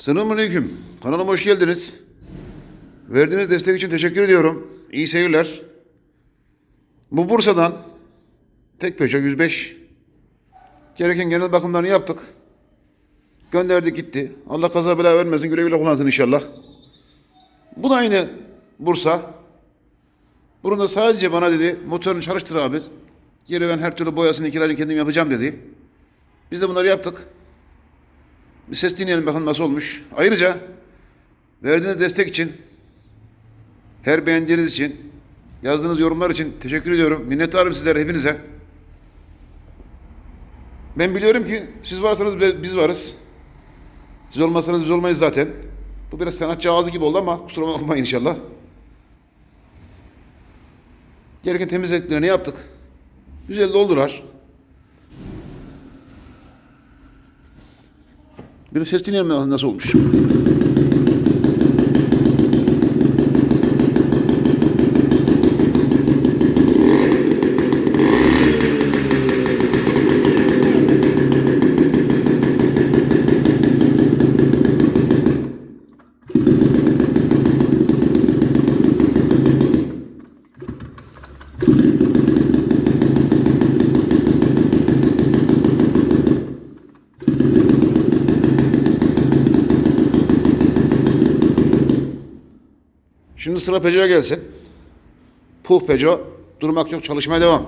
Selamünaleyküm. Kanalıma hoş geldiniz. Verdiğiniz destek için teşekkür ediyorum. İyi seyirler. Bu Bursa'dan tek Peugeot 105 gereken genel bakımlarını yaptık. Gönderdik gitti. Allah kaza bela vermesin. Güle güle kullansın inşallah. Bu da aynı Bursa. Bunun da sadece bana dedi motorunu çalıştır abi. Geri ben her türlü boyasını kiracını kendim yapacağım dedi. Biz de bunları yaptık. Bir ses dinleyelim bakalım nasıl olmuş. Ayrıca verdiğiniz destek için, her beğendiğiniz için, yazdığınız yorumlar için teşekkür ediyorum. Minnettarım sizlere hepinize. Ben biliyorum ki siz varsanız biz- varız. Siz olmazsanız biz olmayız zaten. Bu biraz sanatçı ağzı gibi oldu ama kusura bakmayın inşallah. Gereken temizliklerini yaptık. Güzel de Bir de ses dinleyelim nasıl olmuş. Şimdi sıra Peugeot'a gelsin. Puh Peugeot. Durmak yok çalışmaya devam.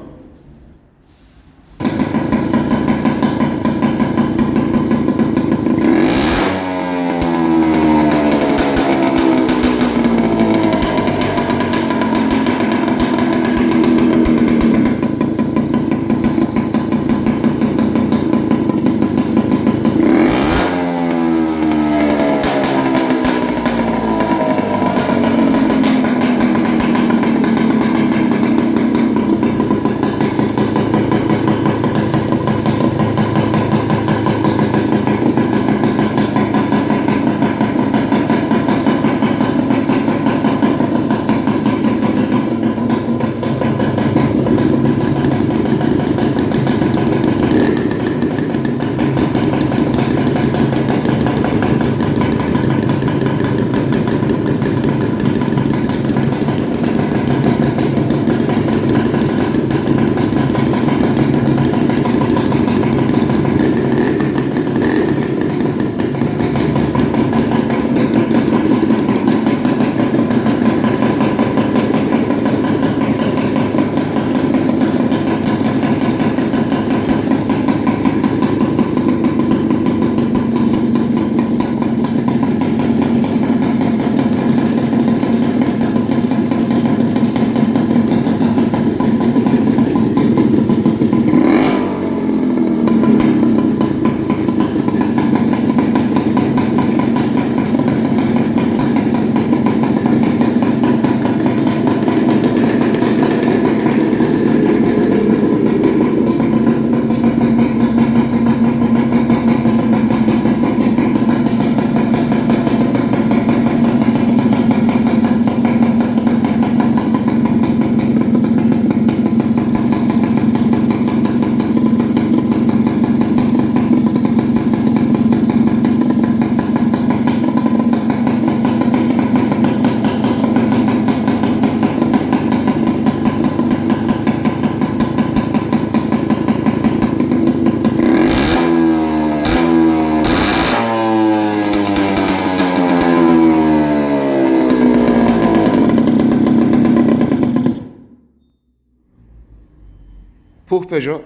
Peugeot.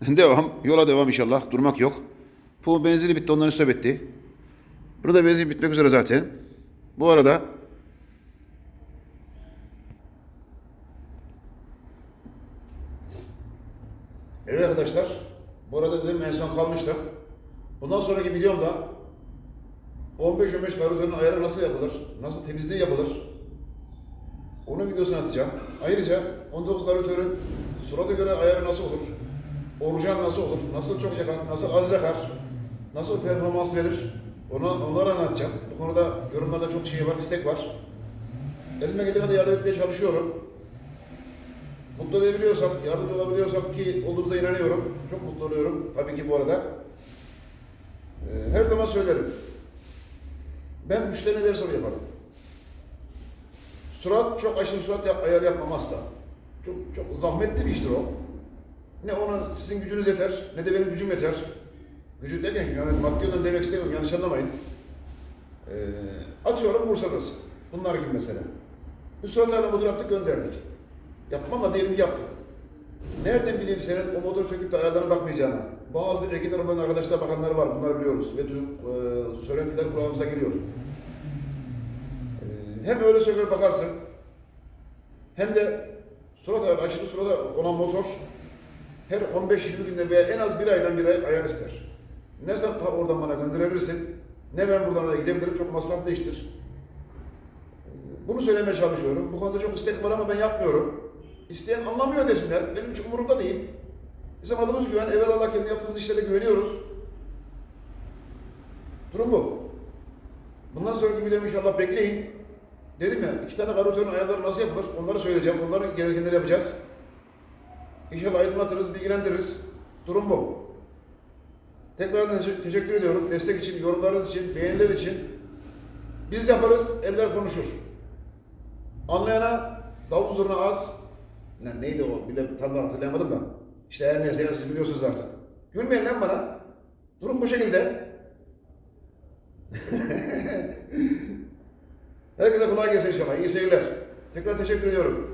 Devam. Yola devam inşallah. Durmak yok. Puh benzini bitti. Onların etti. Burada benzin bitmek üzere zaten. Bu arada Evet arkadaşlar. Bu arada dedim en son kalmıştım. Bundan sonraki videomda 15-15 karotörün ayarı nasıl yapılır? Nasıl temizliği yapılır? Onun videosunu atacağım. Ayrıca 19 karatörün surata göre ayarı nasıl olur? Orijinal nasıl olur? Nasıl çok yakar? Nasıl az yakar? Nasıl performans verir? Onu, onları anlatacağım. Bu konuda yorumlarda çok şey var, istek var. Elime geldiği kadar yardım etmeye çalışıyorum. Mutlu edebiliyorsam, yardımcı olabiliyorsam ki olduğumuza inanıyorum. Çok mutlu oluyorum tabii ki bu arada. Ee, her zaman söylerim. Ben müşteri ne derse onu yaparım. Surat çok aşırı surat yap, ayar yapmam asla. Çok çok zahmetli bir iştir o. Ne ona sizin gücünüz yeter, ne de benim gücüm yeter. Gücü derken yani maddi yönden demek istemiyorum, yanlış anlamayın. Ee, atıyorum Bursa'dasın. Bunlar gibi mesela. Bir surat ayarla motor yaptık gönderdik. Yapmam ama diyelim ki yaptık. Nereden bileyim senin o motor söküp de ayarlarına bakmayacağına? Bazı eki tarafından arkadaşlar bakanlar var, bunları biliyoruz. Ve duy- e, söylentiler kulağımıza geliyor. Ee, hem öyle söküp bakarsın, hem de surat ayarı, aşırı surat olan motor her 15-20 günde veya en az bir aydan bir ay ayar ister. Ne sen oradan bana gönderebilirsin, ne ben buradan oraya gidebilirim, çok masraflı iştir. Ee, Bunu söylemeye çalışıyorum. Bu konuda çok istek var ama ben yapmıyorum. İsteyen anlamıyor desinler. Benim hiç umurumda değil. Bizim adımız güven. Evvelallah kendi yaptığımız işlere güveniyoruz. Durum bu. Bundan sonraki videomu inşallah bekleyin. Dedim ya iki tane karoterin ayarları nasıl yapılır onları söyleyeceğim. Onları gerekenleri yapacağız. İnşallah aydınlatırız, bilgilendiririz. Durum bu. Tekrardan te- teşekkür ediyorum. Destek için, yorumlarınız için, beğeniler için. Biz yaparız, eller konuşur. Anlayana davul zurna az. Lan neydi o? Bile tam da hatırlayamadım da. İşte her neyse siz biliyorsunuz artık. Gülmeyin lan bana. Durum bu şekilde. Herkese kolay gelsin inşallah. İyi seyirler. Tekrar teşekkür ediyorum.